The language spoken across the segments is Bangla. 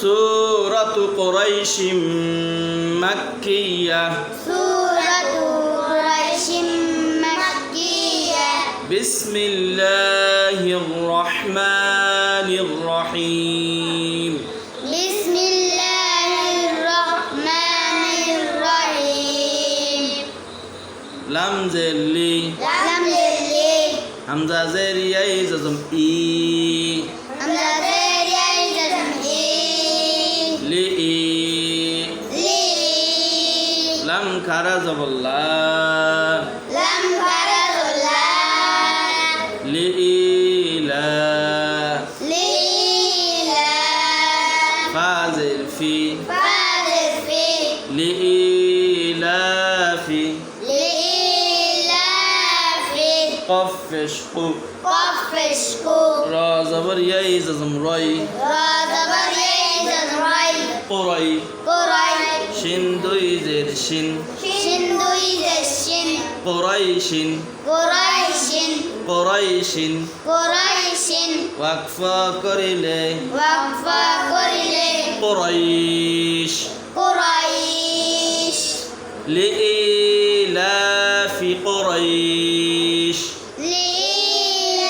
سورة قريش مكية. سورة قريش مكية. بسم الله الرحمن الرحيم. بسم الله الرحمن الرحيم. لم زلي. لم يلد همزة زريا زم إي. لم كرز الله لم فرض الله لإيلا ليلا فازل في فاضل في لإيلاف لإيلاف قف شقو قف شكو را زبر يا زم ري رازبر يزن راي قري قري شن دوي زر شن شندوي زشن قريش قريش قريش قريش وقفا كريلي وقفا قريلي قريش قريش لإيلاف قريش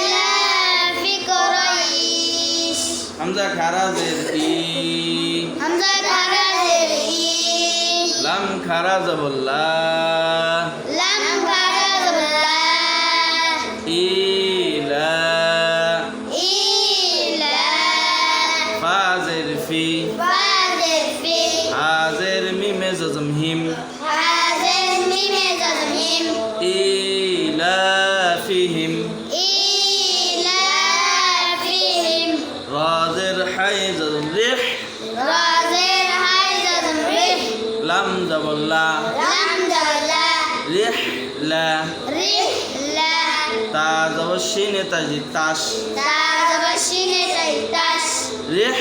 لإيلاف قريش حمزة كرازر إي حمزة كرزر لم লাম খারাজাবুল্লাহ লাম খারাজাবুল্লাহ ইলা। ইলা ফাজের ফি। ফাজের ফি। হাজের মিমে জজম হিম لم دبلا لم دلا ريح لا رحلة تاز وشين تجي تاش تاز بشين تيتاش ريح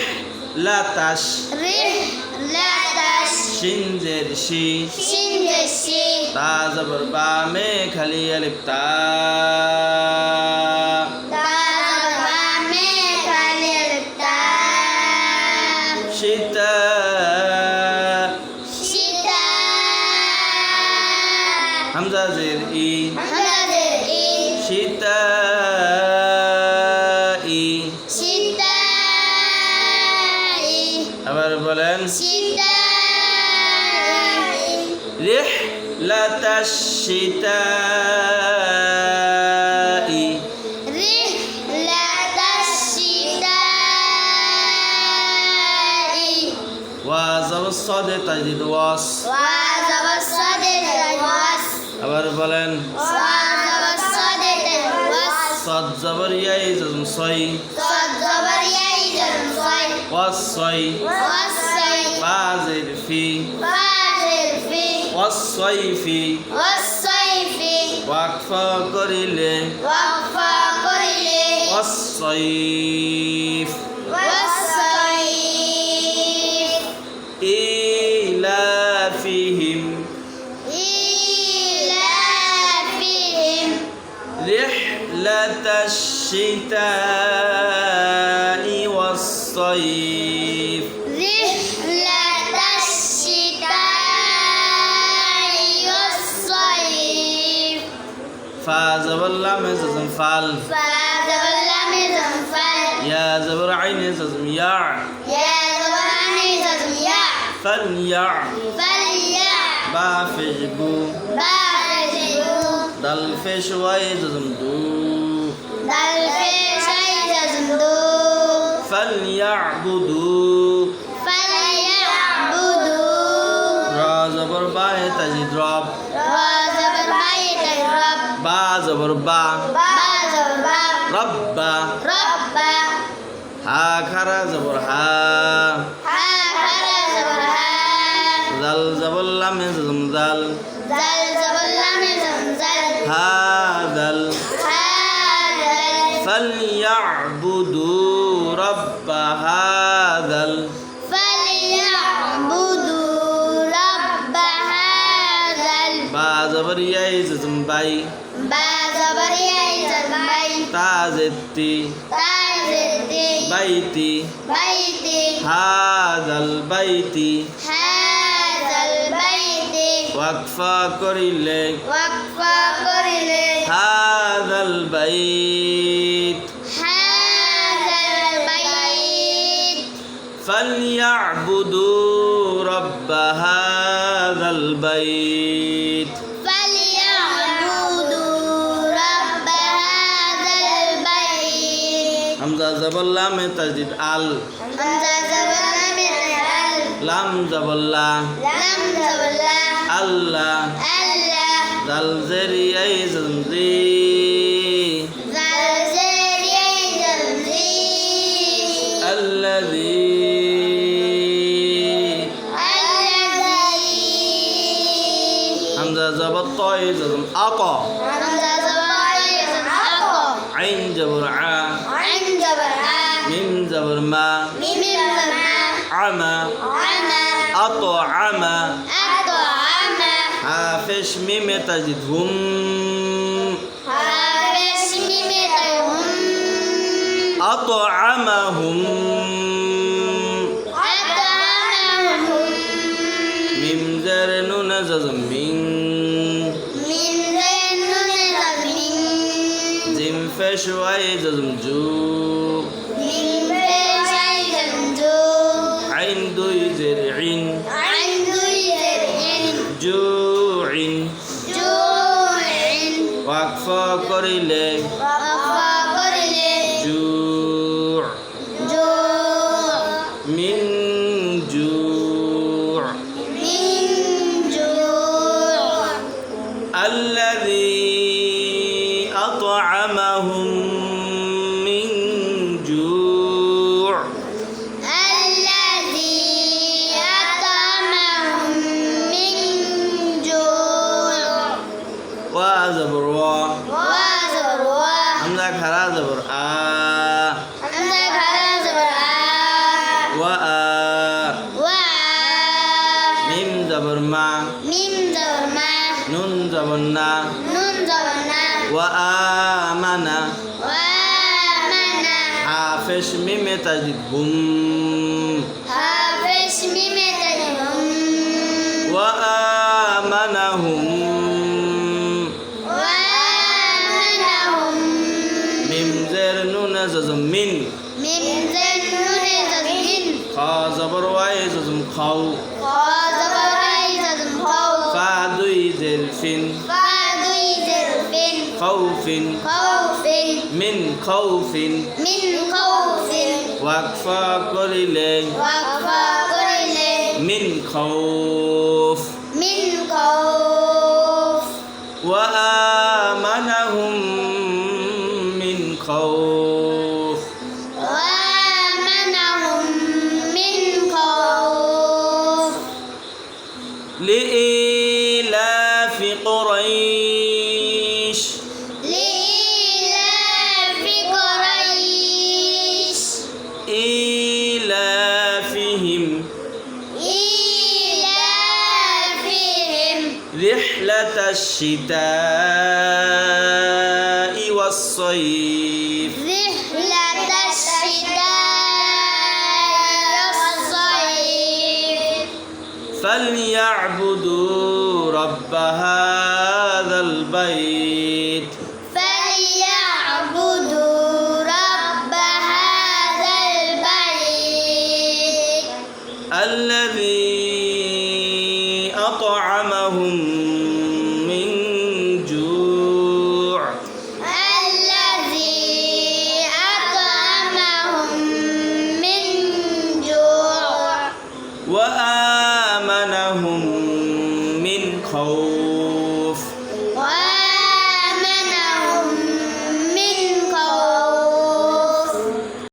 لا تاش رحلة تاش شين زر شي شندشي تاز بربا مي خلي ألف تا الشتاء رحلة الشتاء وزب الصاد تجد واس وزب الصاد تجد واس أبر بلن وزب الصاد تجد واس صد زبر يأي جزم صي صد زبر يأي جزم صي والصي والصي فازر في فازر في والصيف والصيف وقفا قريلي وقفا قريلي والصيف. والصيف. إلى فيهم إلى فيهم رحلة الشتاء والصيف. يا زبر عين زم فال زبر عين زم يا زبر يا فل يا با في بو با في بو دل في شوي زم دو دل في شوي زم دو فليعبدوا فليعبدوا را زبر با تجدرب زبر با با ربا. ربا. ها خرا زبر ها ها خرا زبر ها زل زبل لام زمزل زل. زبر لام زمزل هذا زل. ها زل. هذا ال... فليعبدوا رب هذا Bye. با تازتي تازتي بيتي بيتي هذا البيت هذا البيت وقفا كريلي وقفا كريلي هذا البيت هذا البيت فليعبدوا رب هذا البيت হামজা জবল লামে তাজদিদ আল হামজা জবল লামে আল লাম জবল্লা লাম জবল্লা আল্লাহ আল্লাহ জাল জেরি আই জমজি জাল জেরি আই জমজি আল্লাযী হামজা জবত তয় জম আকা হামজা জবত তয় জম আকা আইন জবর আ أطعم أطعم أطعم حافش ميم تجد هم حافش ميم تجد هم أطعمهم الذي أطعمهم من جوع. الذي أطعمهم من جوع. وزبر وا وزر حمزة خرا زبر آ نا وآمن وآمن حافش ميم تجديد هم حافظ ميم تجهم وآمنهم وآمنهم ميم زر نون ززم من من ذن نون زبين خا زبر واي ززم خاو وزبر زبن خوف فا دوي زر فين فاضي زرف خوف خوف من خوف من خوف ওয়াকফা করিলে وقفا قرله মিন খৌফ من خوف وآمنهم من خوف وآمنهم من خوف لإيلاف رحلة الشتاء والصيف. رحلة الشتاء والصيف. فليعبدوا رب هذا البيت.